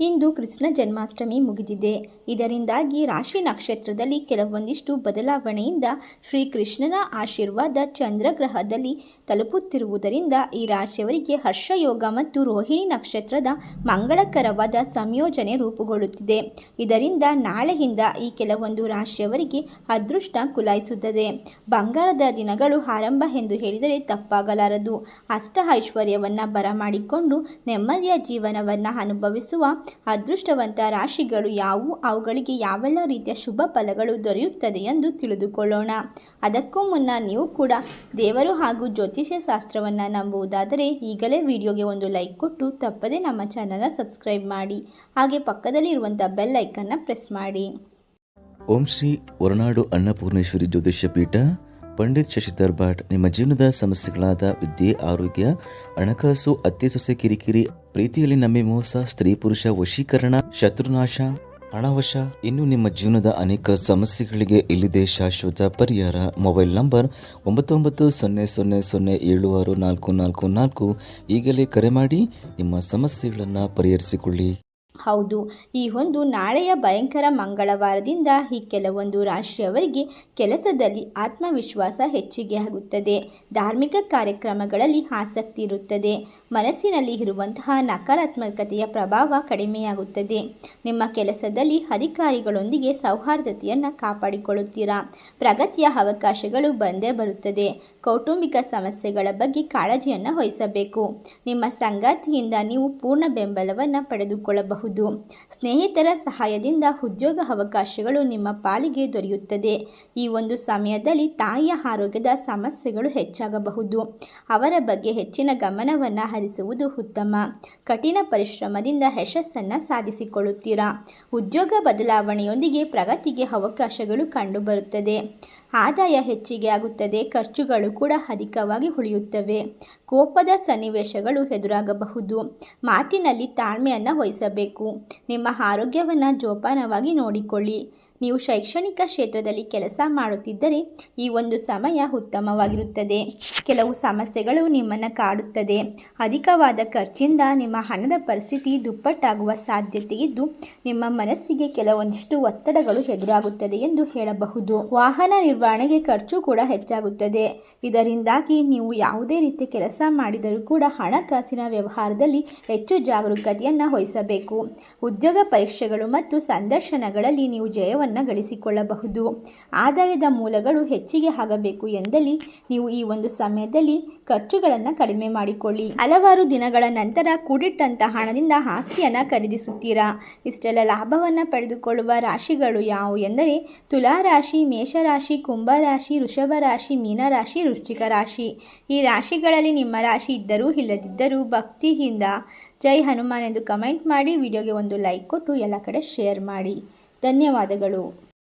ಇಂದು ಕೃಷ್ಣ ಜನ್ಮಾಷ್ಟಮಿ ಮುಗಿದಿದೆ. ಇದರಿಂದಾಗಿ ರಾಶಿ ನಕ್ಷತ್ರದಲ್ಲಿ ಕೆಲವೊಂದಿಷ್ಟು ಬದಲಾವಣೆಯಿಂದ ಶ್ರೀಕೃಷ್ಣನ ಆಶೀರ್ವಾದ ಚಂದ್ರಗ್ರಹದಲ್ಲಿ ತಲುಪುತ್ತಿರುವುದರಿಂದ ಈ ರಾಶಿಯವರಿಗೆ ಹರ್ಷಯೋಗ ಮತ್ತು ರೋಹಿಣಿ ನಕ್ಷತ್ರದ ಮಂಗಳಕರವಾದ ಸಂಯೋಜನೆ ರೂಪುಗೊಳ್ಳುತ್ತಿದೆ. ಇದರಿಂದ ನಾಳೆಯಿಂದ ಈ ಕೆಲವೊಂದು ರಾಶಿಯವರಿಗೆ ಅದೃಷ್ಟ ಕುಲಾಯಿಸುತ್ತದೆ. ಬಂಗಾರದ ದಿನಗಳು ಆರಂಭ ಎಂದು ಹೇಳಿದರೆ ತಪ್ಪಾಗಲಾರದು. ಅಷ್ಟ ಐಶ್ವರ್ಯವನ್ನು ಬರಮಾಡಿಕೊಂಡು ನೆಮ್ಮದಿಯ ಜೀವನವನ್ನು ಅನುಭವಿಸುವ ಅದೃಷ್ಟವಂತ ರಾಶಿಗಳು ಯಾವುವು? ಅವುಗಳಿಗೆ ಯಾವೆಲ್ಲ ರೀತಿಯ ಶುಭ ಫಲಗಳು ದೊರೆಯುತ್ತದೆ ಎಂದು ತಿಳಿದುಕೊಳ್ಳೋಣ. ಅದಕ್ಕೂ ಮುನ್ನ ನೀವು ಕೂಡ ದೇವರು ಹಾಗೂ ಜ್ಯೋತಿಷ್ಯ ಶಾಸ್ತ್ರವನ್ನು ನಂಬುವುದಾದರೆ ಈಗಲೇ ವಿಡಿಯೋಗೆ ಒಂದು ಲೈಕ್ ಕೊಟ್ಟು ತಪ್ಪದೇ ನಮ್ಮ ಚಾನಲ್ನ ಸಬ್ಸ್ಕ್ರೈಬ್ ಮಾಡಿ. ಹಾಗೆ ಪಕ್ಕದಲ್ಲಿ ಇರುವಂಥ ಬೆಲ್ ಐಕನ್ನ ಪ್ರೆಸ್ ಮಾಡಿ. ಓಂ ಶ್ರೀ ಹೊರನಾಡು ಅನ್ನಪೂರ್ಣೇಶ್ವರಿ ಜ್ಯೋತಿಷ್ಯ ಪೀಠ ಪಂಡಿತ್ ಶಶಿಧರ್ ಭಟ್ ನಿಮ್ಮ ಜೀವನದ ಸಮಸ್ಯೆಗಳಾದ ವಿದ್ಯೆ, ಆರೋಗ್ಯ, ಹಣಕಾಸು ಅತ್ತೆ ಸೊಸೆ ಕಿರಿಕಿರಿ, ಪ್ರೀತಿಯಲ್ಲಿ ನಂಬಿ ಮೋಸ, ಸ್ತ್ರೀ ಪುರುಷ ವಶೀಕರಣ, ಶತ್ರುನಾಶ ಹಣವಶ ಇನ್ನು ನಿಮ್ಮ ಜೀವನದ ಅನೇಕ ಸಮಸ್ಯೆಗಳಿಗೆ ಇಲ್ಲಿದೆ ಶಾಶ್ವತ ಪರಿಹಾರ. ಮೊಬೈಲ್ ನಂಬರ್ ಒಂಬತ್ತೊಂಬತ್ತು ಒಂಬತ್ತು ಸೊನ್ನೆ ಸೊನ್ನೆ ಸೊನ್ನೆ ಏಳು ಆರು ನಾಲ್ಕು ನಾಲ್ಕು ನಾಲ್ಕು. ಈಗಲೇ ಕರೆ ಮಾಡಿ ನಿಮ್ಮ ಸಮಸ್ಯೆಗಳನ್ನು ಪರಿಹರಿಸಿಕೊಳ್ಳಿ. ಹೌದು, ಈ ಒಂದು ನಾಳೆಯ ಭಯಂಕರ ಮಂಗಳವಾರದಿಂದ ಈ ಕೆಲವೊಂದು ರಾಶಿಯವರಿಗೆ ಕೆಲಸದಲ್ಲಿ ಆತ್ಮವಿಶ್ವಾಸ ಹೆಚ್ಚಿಗೆ ಆಗುತ್ತದೆ. ಧಾರ್ಮಿಕ ಕಾರ್ಯಕ್ರಮಗಳಲ್ಲಿ ಆಸಕ್ತಿ ಇರುತ್ತದೆ. ಮನಸ್ಸಿನಲ್ಲಿ ಇರುವಂತಹ ನಕಾರಾತ್ಮಕತೆಯ ಪ್ರಭಾವ ಕಡಿಮೆಯಾಗುತ್ತದೆ. ನಿಮ್ಮ ಕೆಲಸದಲ್ಲಿ ಅಧಿಕಾರಿಗಳೊಂದಿಗೆ ಸೌಹಾರ್ದತೆಯನ್ನು ಕಾಪಾಡಿಕೊಳ್ಳುತ್ತೀರಾ? ಪ್ರಗತಿಯ ಅವಕಾಶಗಳು ಬಂದೇ ಬರುತ್ತದೆ. ಕೌಟುಂಬಿಕ ಸಮಸ್ಯೆಗಳ ಬಗ್ಗೆ ಕಾಳಜಿಯನ್ನು ವಹಿಸಬೇಕು. ನಿಮ್ಮ ಸಂಗಾತಿಯಿಂದ ನೀವು ಪೂರ್ಣ ಬೆಂಬಲವನ್ನು ಪಡೆದುಕೊಳ್ಳಬಹುದು. ಸ್ನೇಹಿತರ ಸಹಾಯದಿಂದ ಉದ್ಯೋಗ ಅವಕಾಶಗಳು ನಿಮ್ಮ ಪಾಲಿಗೆ ದೊರೆಯುತ್ತದೆ. ಈ ಒಂದು ಸಮಯದಲ್ಲಿ ತಾಯಿಯ ಆರೋಗ್ಯದ ಸಮಸ್ಯೆಗಳು ಹೆಚ್ಚಾಗಬಹುದು. ಅವರ ಬಗ್ಗೆ ಹೆಚ್ಚಿನ ಗಮನವನ್ನು ಹರಿಸುವುದು ಉತ್ತಮ. ಕಠಿಣ ಪರಿಶ್ರಮದಿಂದ ಯಶಸ್ಸನ್ನು ಸಾಧಿಸಿಕೊಳ್ಳುತ್ತೀರಾ? ಉದ್ಯೋಗ ಬದಲಾವಣೆಯೊಂದಿಗೆ ಪ್ರಗತಿಗೆ ಅವಕಾಶಗಳು ಕಂಡುಬರುತ್ತದೆ. ಆದಾಯ ಹೆಚ್ಚಿಗೆ ಆಗುತ್ತದೆ. ಖರ್ಚುಗಳು ಕೂಡ ಅಧಿಕವಾಗಿ ಉಳಿಯುತ್ತವೆ. ಕೋಪದ ಸನ್ನಿವೇಶಗಳು ಎದುರಾಗಬಹುದು. ಮಾತಿನಲ್ಲಿ ತಾಳ್ಮೆಯನ್ನು ವಹಿಸಬೇಕು. ನಿಮ್ಮ ಆರೋಗ್ಯವನ್ನು ಜೋಪಾನವಾಗಿ ನೋಡಿಕೊಳ್ಳಿ. ನೀವು ಶೈಕ್ಷಣಿಕ ಕ್ಷೇತ್ರದಲ್ಲಿ ಕೆಲಸ ಮಾಡುತ್ತಿದ್ದರೆ ಈ ಒಂದು ಸಮಯ ಉತ್ತಮವಾಗಿರುತ್ತದೆ. ಕೆಲವು ಸಮಸ್ಯೆಗಳು ನಿಮ್ಮನ್ನು ಕಾಡುತ್ತದೆ. ಅಧಿಕವಾದ ಖರ್ಚಿಂದ ನಿಮ್ಮ ಹಣದ ಪರಿಸ್ಥಿತಿ ದುಪ್ಪಟ್ಟಾಗುವ ಸಾಧ್ಯತೆ ಇದ್ದು, ನಿಮ್ಮ ಮನಸ್ಸಿಗೆ ಕೆಲವೊಂದಿಷ್ಟು ಒತ್ತಡಗಳು ಎದುರಾಗುತ್ತದೆ ಎಂದು ಹೇಳಬಹುದು. ವಾಹನ ನಿರ್ವಹಣೆಗೆ ಖರ್ಚು ಕೂಡ ಹೆಚ್ಚಾಗುತ್ತದೆ. ಇದರಿಂದಾಗಿ ನೀವು ಯಾವುದೇ ರೀತಿಯ ಕೆಲಸ ಮಾಡಿದರೂ ಕೂಡ ಹಣಕಾಸಿನ ವ್ಯವಹಾರದಲ್ಲಿ ಹೆಚ್ಚು ಜಾಗರೂಕತೆಯನ್ನು ವಹಿಸಬೇಕು. ಉದ್ಯೋಗ ಪರೀಕ್ಷೆಗಳು ಮತ್ತು ಸಂದರ್ಶನಗಳಲ್ಲಿ ನೀವು ಜಯವನ್ನು ಗಳಿಸಿಕೊಳ್ಳಬಹುದು. ಆದಾಯದ ಮೂಲಗಳು ಹೆಚ್ಚಿಗೆ ಆಗಬೇಕು ಎಂದಲ್ಲಿ ನೀವು ಈ ಒಂದು ಸಮಯದಲ್ಲಿ ಖರ್ಚುಗಳನ್ನು ಕಡಿಮೆ ಮಾಡಿಕೊಳ್ಳಿ. ಹಲವಾರು ದಿನಗಳ ನಂತರ ಕೂಡಿಟ್ಟಂತ ಹಣದಿಂದ ಆಸ್ತಿಯನ್ನು ಖರೀದಿಸುತ್ತೀರಾ? ಇಷ್ಟೆಲ್ಲ ಲಾಭವನ್ನು ಪಡೆದುಕೊಳ್ಳುವ ರಾಶಿಗಳು ಯಾವುವು ಎಂದರೆ ತುಲಾ ರಾಶಿ ಮೇಷರಾಶಿ, ಕುಂಭರಾಶಿ ವೃಷಭ ರಾಶಿ ಮೀನರಾಶಿ, ವೃಶ್ಚಿಕ ರಾಶಿ. ಈ ರಾಶಿಗಳಲ್ಲಿ ನಿಮ್ಮ ರಾಶಿ ಇದ್ದರೂ ಇಲ್ಲದಿದ್ದರೂ ಭಕ್ತಿಯಿಂದ ಜೈ ಹನುಮಾನ್ ಎಂದು ಕಮೆಂಟ್ ಮಾಡಿ, ವಿಡಿಯೋಗೆ ಒಂದು ಲೈಕ್ ಕೊಟ್ಟು ಎಲ್ಲ ಕಡೆ ಶೇರ್ ಮಾಡಿ. ಧನ್ಯವಾದಗಳು.